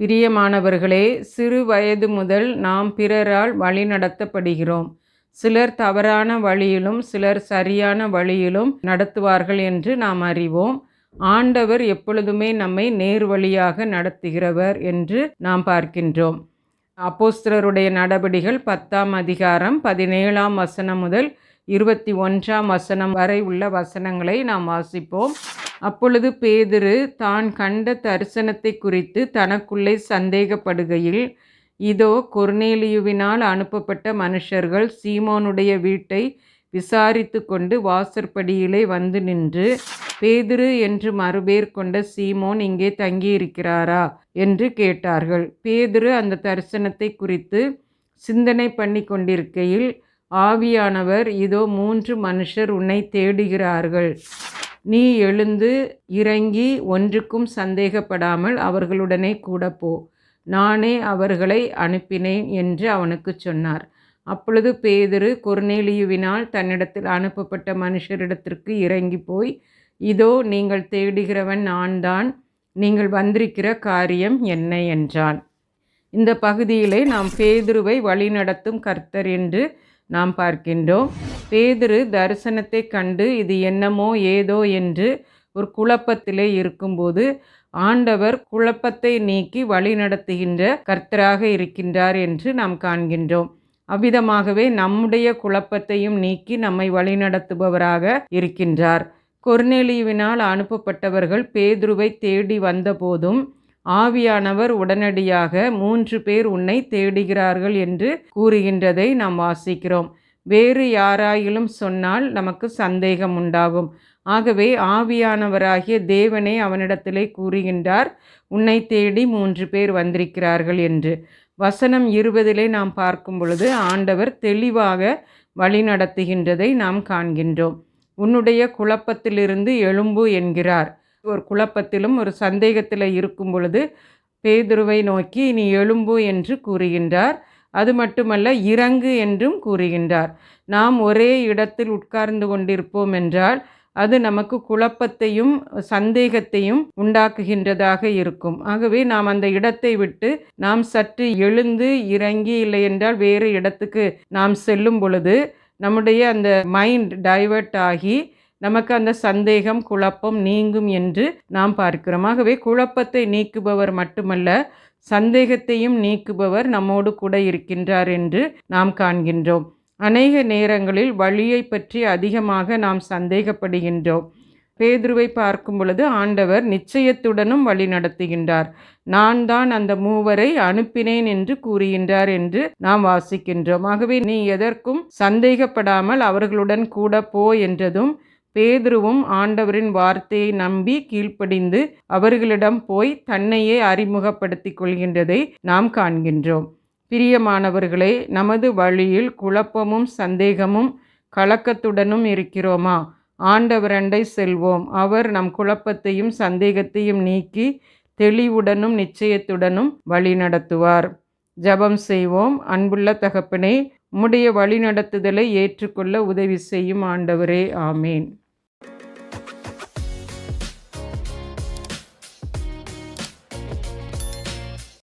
பிரியமானவர்களே சிறு வயது முதல் நாம் பிறரால் வழிநடத்தப்படுகிறோம் சிலர் தவறான வழியிலும் சிலர் சரியான வழியிலும் நடத்துவார்கள் என்று நாம் அறிவோம். ஆண்டவர் எப்பொழுதுமே நம்மை நேர் வழியாக நடத்துகிறவர் என்று நாம் பார்க்கின்றோம். அப்போஸ்தலருடைய நடபடிகள் பத்தாம் அதிகாரம் பதினேழாம் வசனம் முதல் இருபத்தி ஒன்றாம் வசனம் வரை உள்ள வசனங்களை நாம் வாசிப்போம். அப்பொழுது பேதுரு தான் கண்ட தரிசனத்தை குறித்து தனக்குள்ளே சந்தேகப்படுகையில் இதோ கொர்னேலியுவினால் அனுப்பப்பட்ட மனுஷர்கள் சீமோனுடைய வீட்டை விசாரித்து கொண்டு வாசற்படியிலே வந்து நின்று பேதுரு என்று மறுபேர் கொண்ட சீமோன் இங்கே தங்கியிருக்கிறாரா? என்று கேட்டார்கள். பேதுரு அந்த தரிசனத்தை குறித்து சிந்தனை பண்ணி கொண்டிருக்கையில் ஆவியானவர் இதோ மூன்று மனுஷர் உன்னை தேடுகிறார்கள். நீ எழுந்து இறங்கி ஒன்றுக்கும் சந்தேகப்படாமல் அவர்களுடனே கூட போ. நானே அவர்களை அனுப்பினேன் என்று அவனுக்கு சொன்னார். அப்பொழுது பேதுரு கொர்னேலியுவினால் தன்னிடத்தில் அனுப்பப்பட்ட மனுஷரிடத்திற்கு இறங்கி போய் இதோ நீங்கள் தேடுகிறவன் நான்தான். நீங்கள் வந்திருக்கிற காரியம் என்ன? என்றான். இந்த பகுதியிலே நாம் பேதுருவை வழிநடத்தும் கர்த்தர் என்று நாம் பார்க்கின்றோம். பேதுரு தரிசனத்தை கண்டு இது என்னமோ ஏதோ என்று ஒரு குழப்பத்திலே இருக்கும்போது ஆண்டவர் குழப்பத்தை நீக்கி வழி நடத்துகின்ற கர்த்தராக இருக்கின்றார் என்று நாம் காண்கின்றோம். அவ்விதமாகவே நம்முடைய குழப்பத்தையும் நீக்கி நம்மை வழிநடத்துபவராக இருக்கின்றார். கொர்நேலியுவினால் அனுப்பப்பட்டவர்கள் பேதுருவை தேடி வந்தபோதும் ஆவியானவர் உடனடியாக மூன்று பேர் உன்னை தேடுகிறார்கள் என்று கூறுகின்றதை நாம் வாசிக்கிறோம். வேறு யாராயிலும் சொன்னால் நமக்கு சந்தேகம் உண்டாகும் ஆகவே ஆவியானவராகிய தேவனே அவனிடத்திலே கூறுகின்றார் உன்னை தேடி மூன்று பேர் வந்திருக்கிறார்கள் என்று. வசனம் இருபதிலே நாம் பார்க்கும் பொழுது ஆண்டவர் தெளிவாக வழிநடத்துகின்றதை நாம் காண்கின்றோம். உன்னுடைய குழப்பத்திலிருந்து எழும்பு என்கிறார். ஒரு குழப்பத்திலும் ஒரு சந்தேகத்தில் இருக்கும் பொழுது பேதுருவை நோக்கி நீ எழும்பு என்று கூறுகின்றார். அது மட்டுமல்ல இறங்கு என்றும் கூறுகின்றார். நாம் ஒரே இடத்தில் உட்கார்ந்து கொண்டிருப்போம் என்றால் அது நமக்கு குழப்பத்தையும் சந்தேகத்தையும் உண்டாக்குகின்றதாக இருக்கும். ஆகவே நாம் அந்த இடத்தை விட்டு நாம் சற்று எழுந்து இறங்கி இல்லை என்றால் வேறு இடத்துக்கு நாம் செல்லும் பொழுது நம்முடைய அந்த மைண்ட் டைவர்ட் ஆகி நமக்கு அந்த சந்தேகம் குழப்பம் நீங்கும் என்று நாம் பார்க்கிறோம். ஆகவே குழப்பத்தை நீக்குபவர் மட்டுமல்ல சந்தேகத்தையும் நீக்குபவர் நம்மோடு கூட இருக்கின்றார் என்று நாம் காண்கின்றோம். அநேக நேரங்களில் வழியை பற்றி அதிகமாக நாம் சந்தேகப்படுகின்றோம். பேதுருவை பார்க்கும் பொழுது ஆண்டவர் நிச்சயத்துடனும் வழி நடத்துகின்றார். நான் தான் அந்த மூவரை அனுப்பினேன் என்று கூறுகின்றார் என்று நாம் வாசிக்கின்றோம். ஆகவே நீ எதற்கும் சந்தேகப்படாமல் அவர்களுடன் கூட போ என்றதும் பேதுருவும் ஆண்டவரின் வார்த்தையை நம்பி கீழ்ப்படிந்து அவர்களிடம் போய் தன்னையே அறிமுகப்படுத்தி கொள்கின்றதை நாம் காண்கின்றோம். பிரியமானவர்களே நமது வழியில் குழப்பமும் சந்தேகமும் கலக்கத்துடனும் இருக்கிறோமா? ஆண்டவரண்டை செல்வோம். அவர் நம் குழப்பத்தையும் சந்தேகத்தையும் நீக்கி தெளிவுடனும் நிச்சயத்துடனும் வழிநடத்துவார் ஜபம் செய்வோம். அன்புள்ள தகப்பனே உம்முடைய வழிநடத்துதலை ஏற்றுக்கொள்ள உதவி செய்யும் ஆண்டவரே. ஆமேன்.